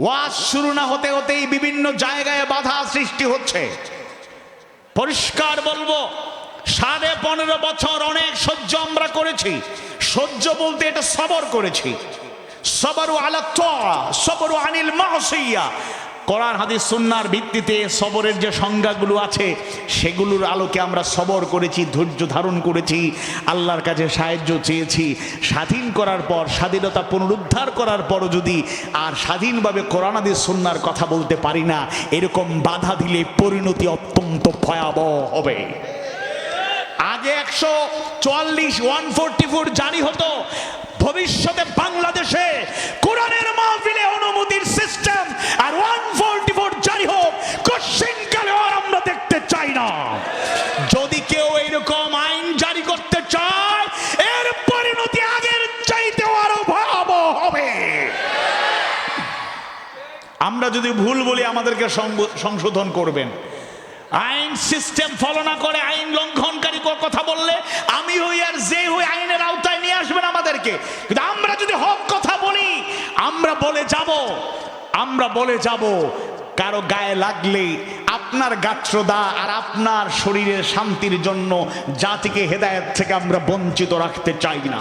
ওয়াজ শুরু না হতে হতেই বিভিন্ন জায়গায় বাধা সৃষ্টি হচ্ছে। পরিষ্কার বলব, সাড়ে পনেরো বছর অনেক সহ্য আমরা করেছি। সহ্য বলতে এটা সবর করেছি। সবরু আলা সবরু আনিল মাহসিয়া কোরআন, হাদিস, সুন্নার ভিত্তিতে সবরের যে সংজ্ঞাগুলো আছে, সেগুলোর আলোকে আমরা সবর করেছি, ধৈর্য ধারণ করেছি, আল্লাহর কাছে সাহায্য চেয়েছি। স্বাধীন করার পর, স্বাধীনতা পুনরুদ্ধার করার পরও যদি আর স্বাধীনভাবে কোরআন, হাদিস, সুন্নার কথা বলতে পারি না, এরকম বাধা দিলে পরিণতি অত্যন্ত ভয়াবহ হবে। আগে একশো চুয়াল্লিশ, ওয়ান ফোরটি ফোর জারি হতো। ভবিষ্যতে বাংলাদেশে কোরআনের মাহফিলে অনুমতির সিস্টেম আর ওয়ান ফোরটি ফোর জারি হোক কোশ্চিন কালে আর আমরা দেখতে চাই না যদি কেউ এইরকম আইন জারি করতে চায়, এর পরিণতি আগের চাইতেও আরও ভয়াবহ হবে। আমরা যদি ভুল বলি, আমাদেরকে সংশোধন করবেন। আইন সিস্টেম ফলো না করে, আইন লঙ্ঘনকারী কথা বললে, আমি হই আর যে হই আইনের আওতায় নিয়ে আসবেন আমাদেরকে। কিন্তু আমরা যদি হক কথা বলি, আমরা বলে যাব, আমরা বলে যাব, কারও গায়ে লাগলে আপনার গাত্রদা আর আপনার শরীরের শান্তির জন্য জাতিকে হেদায়ত থেকে আমরা বঞ্চিত রাখতে চাই না।